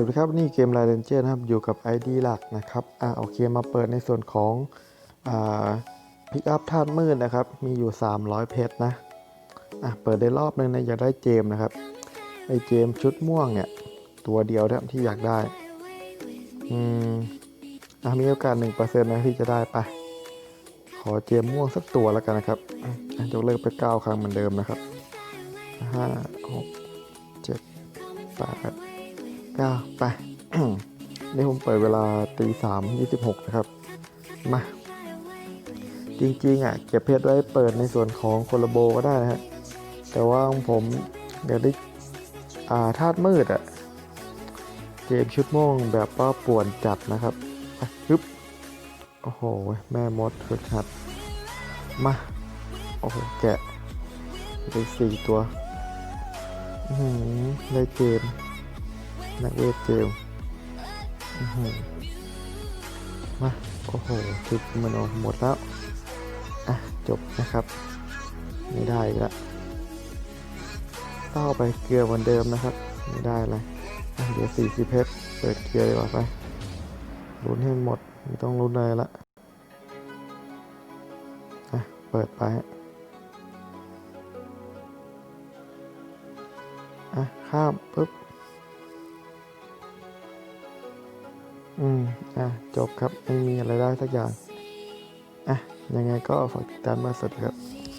วัสดีครับนี่เกม r ร d เ n นเจอร์นะครับอยู่กับ ID หลักนะครับอ่าโอเคมาเปิดในส่วนของอ่าพิกอัพธาตุมืดนะครับ มีอยู่ 300 เพชรนะอะเปิดได้รอบนึงนะอยากได้เจมนะครับไอเจมชุดม่วงเนี่ย ตัวเดียวนะที่อยากได้อืมอะมีโอกาส 1%นะที่จะได้ไป ขอเจมม่วงสักตัวแล้วกันนะครับอะยกเลิกไป 9 ครั้งเหมือนเดิมนะครับ5 6 7 8 ก้าไป นี่ผมเปิดเวลาตีสามยี่สิบหกนะครับ มา จริงๆอะ เก็บเพชรไว้เปิดในส่วนของโคลาโบก็ได้นะฮะ แต่ว่าของผมอยากได้อ่าธาตุมืดอะ เกมชุดม่วงแบบว่าป่วนจัดนะครับไปฮึบโอ้โห แม่มดฝึกหัด มา โอ้โห แกะได้สี่ตัว อื้อหือได้เกม นักเวทเจลอื้อมาโอ้โหชุดมันออกหมดแล้ว อะ จบนะครับ ไม่ได้อีกละต่อไปเกลือเหมือนเดิมนะครับ ไม่ได้เลยเดี๋ยวสี่สิบเพชรเปิดเกลือดีกว่าไปลุ้นให้หมด ไม่ต้องลุ้นเลยละอะ เปิดไปอะ ข้ามปุ๊บ อืม อะ จบครับ ไม่มีอะไรได้สักอย่าง อะ ยังไงก็ฝากติดตามมาสดครับ